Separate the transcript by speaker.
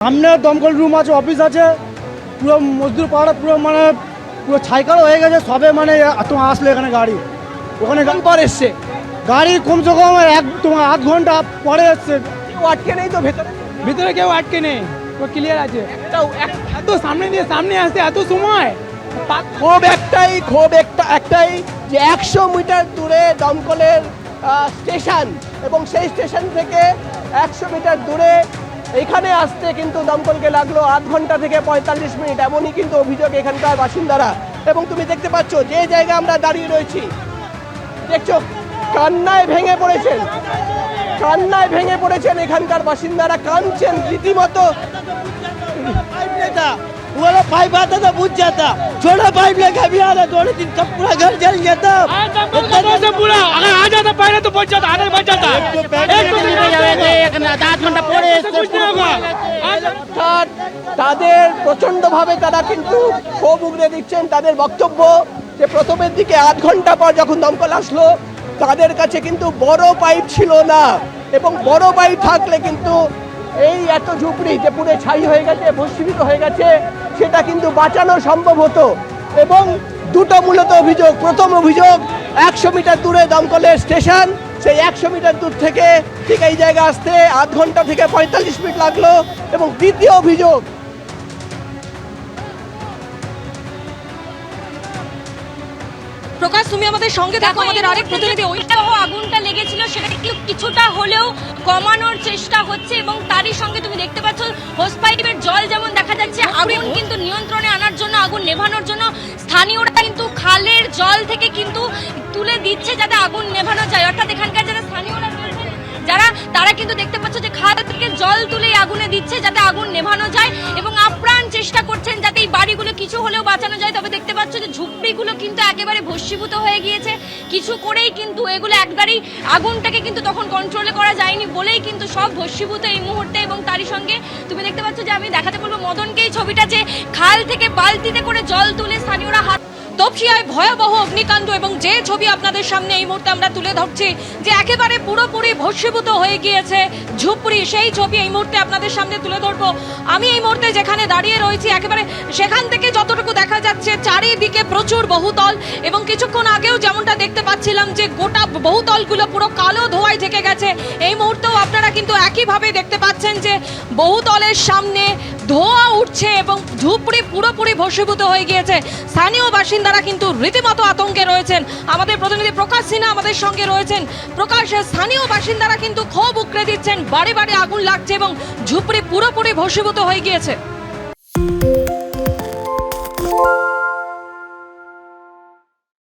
Speaker 1: সামনে দমকল রুম আছে অফিস আছে। পুরো মজদুর পাড়া পুরো মানে পুরো ছাইকাল হয়ে গেছে সবে মানে তোমার আসলো এখানে গাড়ি। ওখানে গা-
Speaker 2: পর এসছে?
Speaker 1: গাড়ি কমসে কম এক তোমার আধ ঘণ্টা পরে এসছে।
Speaker 2: কেউ আটকে নেই তো ভেতরে?
Speaker 3: ভিতরে কেউ আটকে নেই তো ক্লিয়ার আছে। এত সামনে দিয়ে সামনে আসতে এত সময়।
Speaker 2: ক্ষোভ একটাই ক্ষোভ একটা একটাই যে একশো মিটার দূরে দমকলের স্টেশন এবং সেই স্টেশন থেকে একশো মিটার দূরে এখানে আসতে কিন্তু দমকলকে লাগলো আধ ঘন্টা থেকে পঁয়তাল্লিশ মিনিট এমনই কিন্তু অভিযোগ এখানকার বাসিন্দারা এবং তুমি দেখতে পাচ্ছ যে জায়গায় আমরা দাঁড়িয়ে রয়েছি দেখছো কান্নায় ভেঙে পড়েছেন কান্নায় ভেঙে পড়েছেন এখানকার বাসিন্দারা কাঁদছেন রীতিমতো
Speaker 4: पाइप लेता वो वाला पाइप आता था बुझ जाता छोटा पाइप लेके भी आ रहा थोड़े दिन सब पूरा घर जल जाता
Speaker 3: पूरा अगर তো মর্যাদা হারের
Speaker 2: মর্যাদা তাদের প্রচণ্ডভাবে তারা কিন্তু ক্ষোভ উগড়ে দিচ্ছেন। তাদের বক্তব্য যে প্রথমের দিকে আধ ঘণ্টা পর যখন দমকল আসলো তাদের কাছে কিন্তু বড় পাইপ ছিল না। এবং বড় পাইপ থাকলে কিন্তু এই এত ঝুপড়ি যে পুরে ছাই হয়ে গেছে ভস্মীভূত হয়ে গেছে সেটা কিন্তু বাঁচানো সম্ভব হতো। এবং দুটো মূলত অভিযোগ প্রথম অভিযোগ একশো মিটার দূরে দমকলের স্টেশন সেই একশো মিটার দূর থেকে ঠিক এই জায়গা আসতে আধ ঘণ্টা থেকে পঁয়তাল্লিশ মিনিট লাগল এবং দ্বিতীয় অভিযোগ
Speaker 5: প্রকাশ তুমি আমাদের সঙ্গে দেখো আমাদের আরেক প্রতিনিধি। ওই
Speaker 6: ওইটাও আগুনটা লেগেছিল সেটা একটু কিছুটা হলেও কমানোর চেষ্টা হচ্ছে এবং তারই সঙ্গে তুমি দেখতে পাচ্ছ হোস পাইপের জল যেমন দেখা যাচ্ছে আগুন কিন্তু নিয়ন্ত্রণে আনার জন্য আগুন নেভানোর জন্য স্থানীয়রা কিন্তু খালের জল থেকে কিন্তু দিচ্ছে যাতে আগুন নেভানো যায়। অর্থাৎ এখানকার যারা স্থানীয়রা রয়েছে, যারা, তারা কিন্তু দেখতে পাচ্ছ যে খাল থেকে জল তুলে আগুনে দিচ্ছে যাতে আগুন নেভানো যায় এবং আপ্রাণ চেষ্টা করছেন যাতে এই বাড়িগুলো কিছু হলেও বাঁচানো যায়। তবে দেখতে পাচ্ছ যে ঝুপড়িগুলো কিন্তু একেবারে ভস্মীভূত হয়ে গিয়েছে। কিছু করেই কিন্তু এগুলো একবারেই আগুনটাকে কিন্তু তখন কন্ট্রোলে করা যায়নি বলেই কিন্তু সব ভস্মীভূত এই মুহূর্তে এবং তারই সঙ্গে তুমি দেখতে পাচ্ছ যে আমি দেখাতে বলব মদনকে এই ছবিটা যে খাল থেকে বালতিতে করে জল তুলে স্থানীয়রা হাত
Speaker 5: তপসিয়ায় ভয়াবহ অগ্নিকাণ্ড এবং যে ছবি আপনাদের সামনে এই মুহূর্তে আমরা তুলে ধরছি, যে একেবারে পুরোপুরি ভস্মীভূত হয়ে গিয়েছে ঝুপড়ি, সেই ছবি এই মুহূর্তে আপনাদের সামনে তুলে ধরবো। আমি এই মুহূর্তে যেখানে দাঁড়িয়ে রয়েছি, একেবারে সেখান থেকে যতটুকু দেখা যাচ্ছে, চারিদিকে প্রচুর বহুতল এবং কিছুক্ষণ আগেও যেমনটা দেখতে পাচ্ছিলাম যে গোটা বহুতলগুলো পুরো কালো ধোঁয়ায় ঢেকে গেছে। এই মুহূর্তেও আপনারা কিন্তু একইভাবে দেখতে পাচ্ছেন যে বহুতলের সামনে ধোঁয়া উঠছে এবং ধুপড়ি পুরোপুরি ভস্মীভূত হয়ে গিয়েছে। স্থানীয় বাসিন্দারা কিন্তু রীতিমতো আতঙ্কে রয়েছেন। আমাদের প্রতিনিধি প্রকাশ সিনহা আমাদের সঙ্গে রয়েছেন। প্রকাশ, স্থানীয় বাসিন্দারা কিন্তু ক্ষোভ উকড়ে দিচ্ছেন। বাড়ি বাড়ি আগুন লাগছে এবং ঝুপড়ি পুরোপুরি ভস্মীভূত হয়ে গিয়েছে।